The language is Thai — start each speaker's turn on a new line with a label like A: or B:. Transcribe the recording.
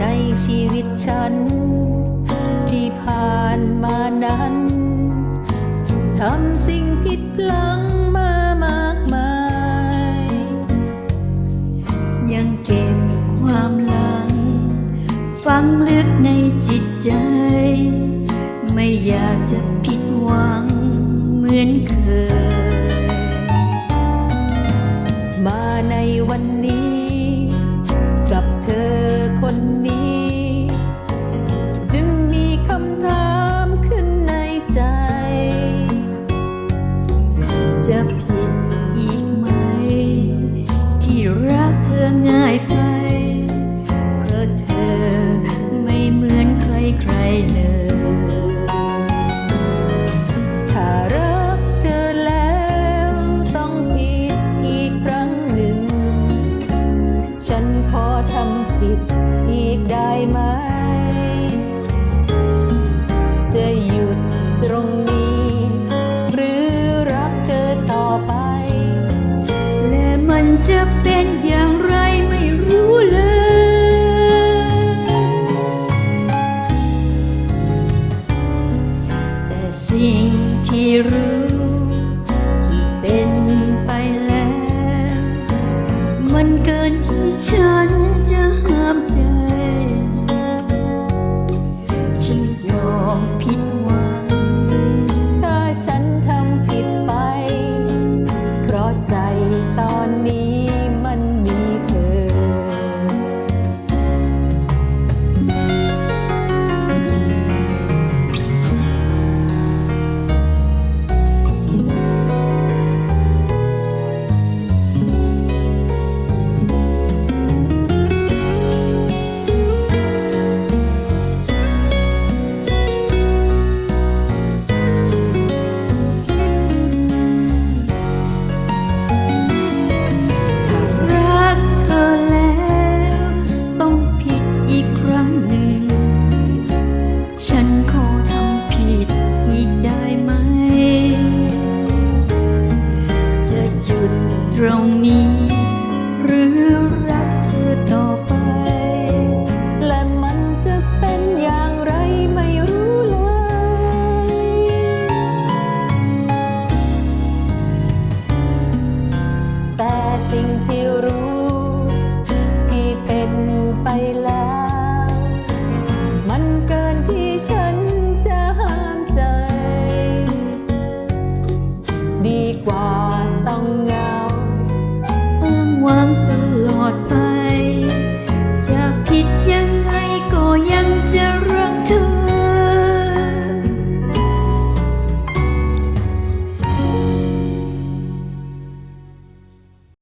A: ในชีวิตฉัน ที่ผ่านมานั้นทำสิ่งผิดพลั้งมามากมาย ยังเก็บความหลังฟังลึกในจิตใจ ไม่อยากจะผิดหวังเหมือนเคย มาในวันนี้ ง่ายไป เพราะเธอไม่เหมือนใครใครเลย ถ้ารักเธอแล้วต้องผิดอีกครั้งหนึ่ง ฉันขอทำผิดอีกได้ไหม รู้ที่เป็นไปแล้ว มันเกินที่ฉันจะห้ามใจ ฉันยอมผิดหวังถ้าฉันทำผิดไป เพราะใจตอนนี้ รงนี้ หรือรักเธอต่อไป และมันจะเป็นอย่างไรไม่รู้เลย แต่สิ่งที่รู้
B: ที่เป็นไปแล้ว